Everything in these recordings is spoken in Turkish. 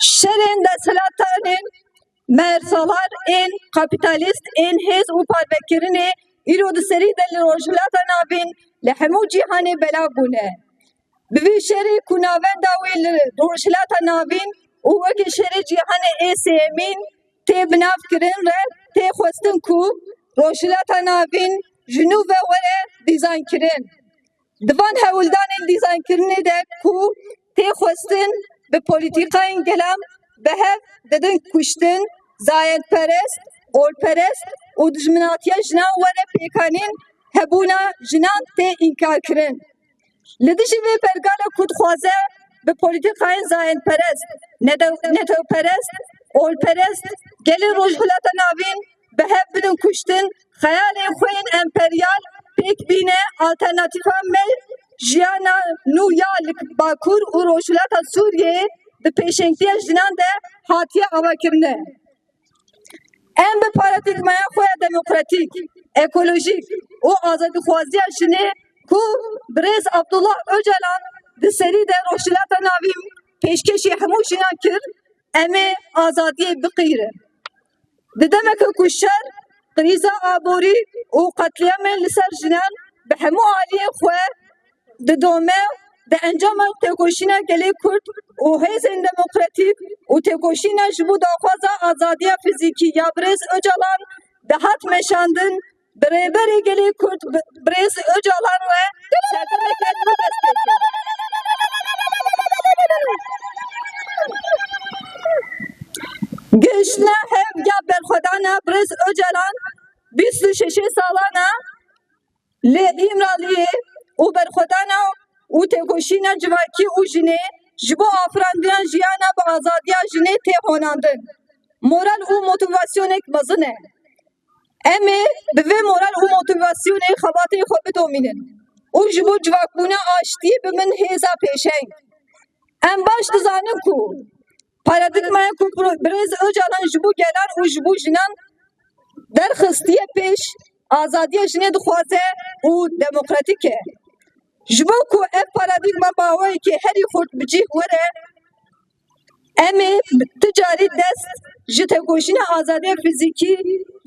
Şerin deselatanın mersalar en kapitalist en hez u parvekirini İrodu seri del rojlata navin lehemu cihane bela bune. Bivi şeri kunaven davil rojlata navin u veki şeri cihane esemin te binav kirin re te khwestin ku rojlata navin jinu ve were dizayn kirin. Divan hewldanên dîzankirinê de ku tê xwestin bi polîtîkayên gelam behev didin kuştin, zayedperest, olperest û dijminatiya jinan were pêkanîn hebûna jinan tê înkar kirin. Li dijî vê pergala ku dixwaze bi polîtîkayên zayedperest, netewperest, olperest gelên rojhilata navîn behev bidin kuştin, xeyalên xwe yên emperyal pêk bîne alternatîfa me jiyana nû ya li Bakur û Rojhilata Sûriyeyê di pêşengiya jinan de hatiye avakirine. Em bi paradigmaya xwe demokratîk, ekolojik û azadîxwaziya jinê ku Birêz Abdullah Öcalan di serî de Rojhilata navî pêşkêşî hemû jinan kir, em ê azadiyê biqîrin. Di demeke ku şer Krîza aborî û qetliyamên li ser jinan bi hemû aliyên xwe di dome di encama têkoşîna gelê Kurd û hêzên demokratîk û têkoşîna ji bo daxwaza azadiya fîzîkî ya Birêz Öcalan di hat meşandin bi rêberê gelê Kurd Öcalan we serdemeke nû destekin. Gişne hev ya berxwedana Öcalan 26 salana li İmraliyê û berxwedana û têkoşîna civakî û jinê ji bo afirandina jiyana bi azadiya jinê tê honandin. Moral û motivasyonek mezin e. Em ê bi vê moral û motivasyonê xebatê xwe bidomînin û ji bo civakbûna aştî bimin hêza pêşeng. Em baş dizanin ku paradigmaya ku Birêz Öcalan ji bo gelan û ji bo jinan derxistiye pêş azadiya jinê dixwaze e. Ji bo ku ev paradigma baweyekê herî xurt bicih were em ê ti carî dest ji têkoşîna azadiya fîzîkî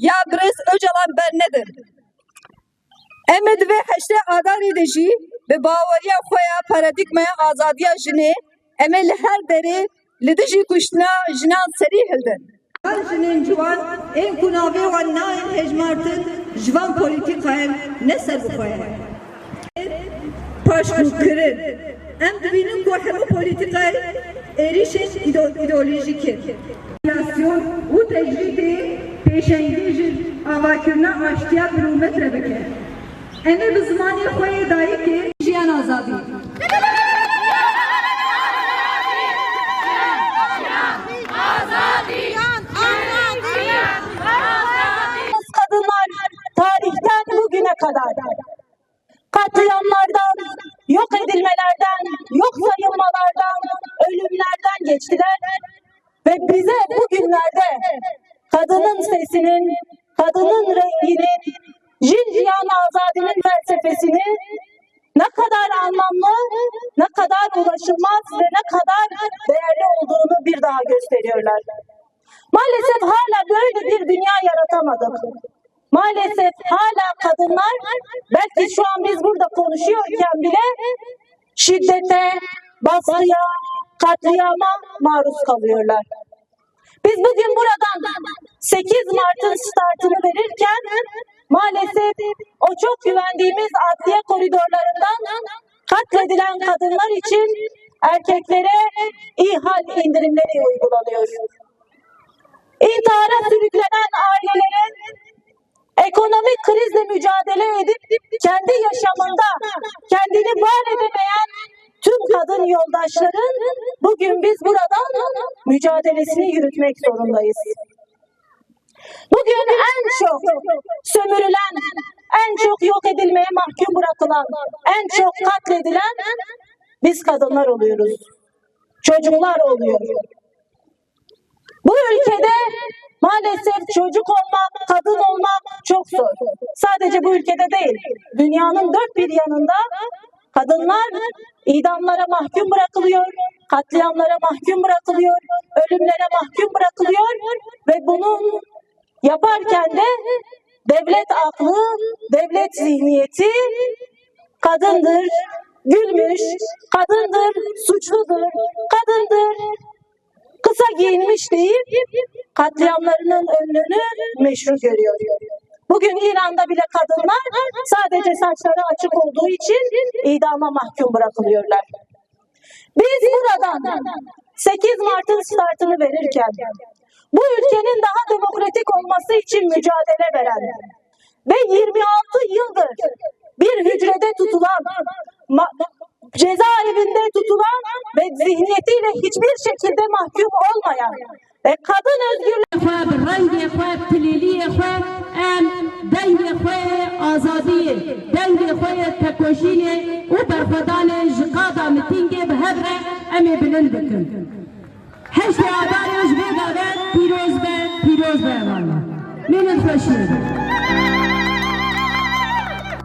ya Birêz Öcalan bernedin. Em ê di vê heştê adarê de jî bi baweriya xwe ya paradigmaya azadiya jinê em ê her derê li dijî jinan serî hildin. Her jinên ciwan ên ku navê wan nayên hejmartin ji ne ser. Em dibînin ku hemû polîtîkayê êrişên îdeolojîk in. Enflasyon û tecrîbê pêşengî ji avakirina aştiya kilometre bike. Em ê bi zimanê xwe yê dayîkê jiyan bugüne kadar sayılmalardan, ölümlerden geçtiler ve bize bugünlerde kadının sesinin, kadının renginin, Jinjiyan Azadi'nin felsefesini ne kadar anlamlı, ne kadar ulaşılmaz ve ne kadar değerli olduğunu bir daha gösteriyorlar. Maalesef hala böyle bir dünya yaratamadık. Maalesef hala kadınlar belki şu an biz burada konuşuyorken bile şiddete, baskıya, katliama maruz kalıyorlar. Biz bugün buradan 8 Mart'ın startını verirken maalesef o çok güvendiğimiz adliye koridorlarından katledilen kadınlar için erkeklere ihal indirimleri uygulanıyor. İntihara sürüklenen ailelerin ekonomik krizle mücadele edip kendi yaşamında kendini var edemeyen kadın yoldaşların bugün biz buradan mücadelesini yürütmek zorundayız. Bugün en çok sömürülen, en çok yok edilmeye mahkum bırakılan, en çok katledilen biz kadınlar oluyoruz. Çocuklar oluyor. Bu ülkede maalesef çocuk olmak, kadın olmak çok zor. Sadece bu ülkede değil, dünyanın dört bir yanında Kadınlar idamlara mahkum bırakılıyor, katliamlara mahkum bırakılıyor, ölümlere mahkum bırakılıyor ve bunun yaparken de devlet aklı, devlet zihniyeti kadındır, gülmüş, kadındır, suçludur, kadındır, kısa giyinmiş deyip katliamlarının önünü meşru görüyor. Bugün İran'da bile kadınlar sadece saçları açık olduğu için idama mahkum bırakılıyorlar. Biz buradan 8 Mart'ın startını verirken bu ülkenin daha demokratik olması için mücadele veren ve 26 yıldır bir hücrede tutulan, cezaevinde tutulan ve zihniyetiyle hiçbir şekilde mahkum olmayan e, kadın özgürlüğü rengi xwe pilîliyê xwe em dengê xwe azadiyê dengê xwe tekoşînê û berxwedanê ji qada mitîngê bi hev re em ê bilind bikin. Heştê adarê ji vê gavê pîroz be pîroz be evan me